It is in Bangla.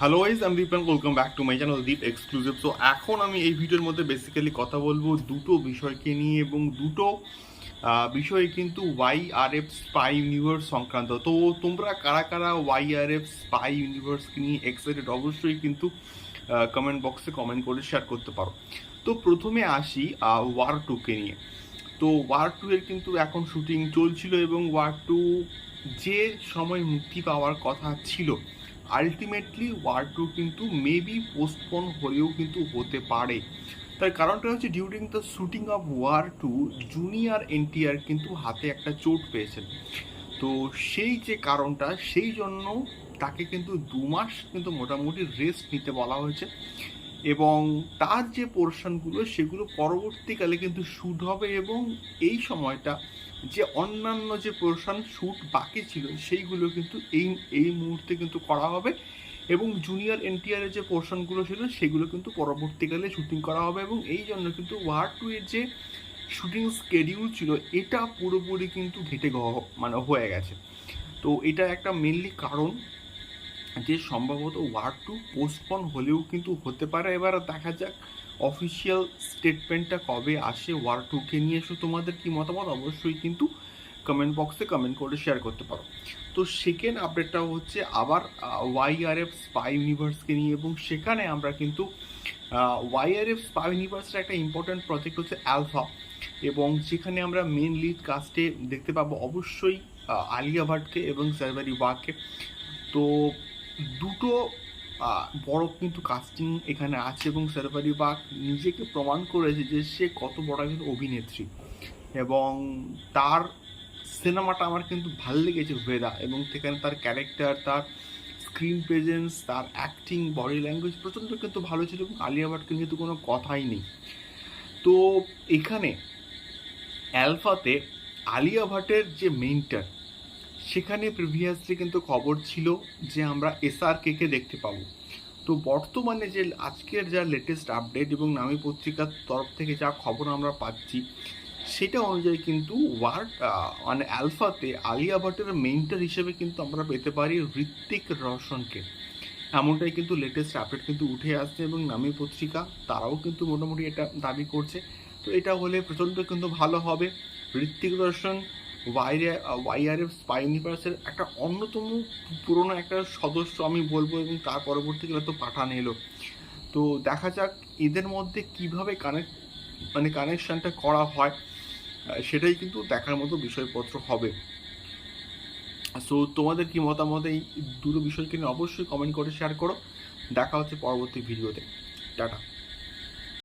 হ্যালো ওয়াইজ আমি Deep welcome back to my channel Deep exclusive so এখন আমি এই ভিডিওর মধ্যে বেসিক্যালি কথা বলব দুটো বিষয়কে নিয়ে এবং দুটো বিষয়ে কিন্তু Y R F spy universe সংক্রান্ত। তো তোমরা কারা কারা ওয়াই আর এফ স্পাই ইউনিভার্সকে নিয়ে এক্সাইটেড অবশ্যই কিন্তু কমেন্ট বক্সে কমেন্ট করে শেয়ার করতে পারো। তো প্রথমে আসি ওয়ার টুকে নিয়ে। তো ওয়ার টু এর কিন্তু এখন শুটিং চলছিল এবং ওয়ার টু যে সময় মুক্তি পাওয়ার কথা ছিল আলটিমেটলি ওয়ার টু কিন্তু মেবি পোস্টপোন হলেও কিন্তু হতে পারে। তার কারণটা হচ্ছে during the shooting of War two Junior NTR কিন্তু হাতে একটা চোট পেয়েছেন। তো সেই যে কারণটা, সেই জন্য তাকে কিন্তু দু মাস কিন্তু মোটামুটি রেস্ট নিতে বলা হয়েছে। এবং তার যে পোর্শনগুলো, সেগুলো পরবর্তীকালে কিন্তু শ্যুট হবে এবং এই সময়টা যে অন্যান্য যে পোর্শন শ্যুট বাকি ছিল, সেইগুলো কিন্তু এই এই মুহূর্তে কিন্তু করা হবে এবং জুনিয়র এনটিআরের যে পোর্শনগুলো ছিল, সেগুলো কিন্তু পরবর্তীকালে শ্যুটিং করা হবে এবং এই জন্য কিন্তু ওয়ার টু এর যে শুটিং স্কেডিউল ছিল, এটা পুরোপুরি কিন্তু ঘেটে মানে হয়ে গেছে। তো এটা একটা মেনলি কারণ। যে সম্ভবত ওয়ার টু পোস্টপন হলেও কিন্তু হতে পারে। এবার দেখা যাক অফিসিয়াল স্টেটমেন্টটা কবে আসে ওয়ার টুকে নিয়ে। এসো তোমাদের কি মতামত? অবশ্যই কিন্তু কমেন্ট বক্সে কমেন্ট করে শেয়ার করতে পারো। তো সেকেন্ড আপডেটটা হচ্ছে আবার ওয়াইআরএফ স্পাই ইউনিভার্সকে নিয়ে। এবং সেখানে আমরা কিন্তু ওয়াইআরএফ স্পাই ইউনিভার্সের একটা ইম্পর্ট্যান্ট প্রজেক্ট হচ্ছে অ্যালফা এবং সেখানে আমরা মেন লিড কাস্টে দেখতে পাবো অবশ্যই আলিয়া ভাটকে এবং সার্ভারি ওয়াকে তো দুটো বড় কিন্তু কাস্টিং এখানে আছে এবং সার্ভারি বাগ নিজেকে প্রমাণ করেছে যে সে কত বড় একজন অভিনেত্রী। এবং তার সিনেমাটা আমার কিন্তু ভালো লেগেছে ভেদা এবং সেখানে তার ক্যারেক্টার তার স্ক্রিন প্রেজেন্স তার অ্যাক্টিং বডি ল্যাঙ্গুয়েজ প্রচণ্ড কিন্তু ভালো ছিল এবং আলিয়া ভাটকে কিন্তু কোনো কথাই নেই। তো এখানে অ্যালফাতে আলিয়া ভাটের যে মেইনটার সেখানে প্রিভিয়াসলি কিন্তু খবর ছিল যে আমরা এসআর কে কে দেখতে পাবো। তো বর্তমানে যে আজকের যা লেটেস্ট আপডেট এবং নামী পত্রিকার তরফ থেকে যা খবর আমরা পাচ্ছি, সেটা অনুযায়ী কিন্তু ওয়ার্ড মানে অ্যালফাতে আলিয়া ভাটের মেইনটার হিসেবে কিন্তু আমরা পেতে পারি ঋত্বিক রোশনকে। এমনটাই কিন্তু লেটেস্ট আপডেট কিন্তু উঠে আসছে এবং নামী পত্রিকা তারাও কিন্তু মোটামুটি এটা দাবি করছে। তো এটা হলে প্রচণ্ড কিন্তু ভালো হবে। ঋত্বিক রোশন ওয়াইরে ওয়াইআরএফ স্পাই ইউনিভার্সের একটা অন্যতম পুরনো একটা সদস্য আমি বলব এবং তার পরবর্তীকালে তো পাঠান এলো। তো দেখা যাক এদের মধ্যে কীভাবে কানেক্ট মানে কানেকশানটা করা হয় সেটাই কিন্তু দেখার মতো বিষয়পত্র হবে। সো তোমাদের কি মতামত? এই দুটো বিষয়কে নিয়ে অবশ্যই কমেন্ট করে শেয়ার করো। দেখা হচ্ছে পরবর্তী ভিডিওতে টাটা।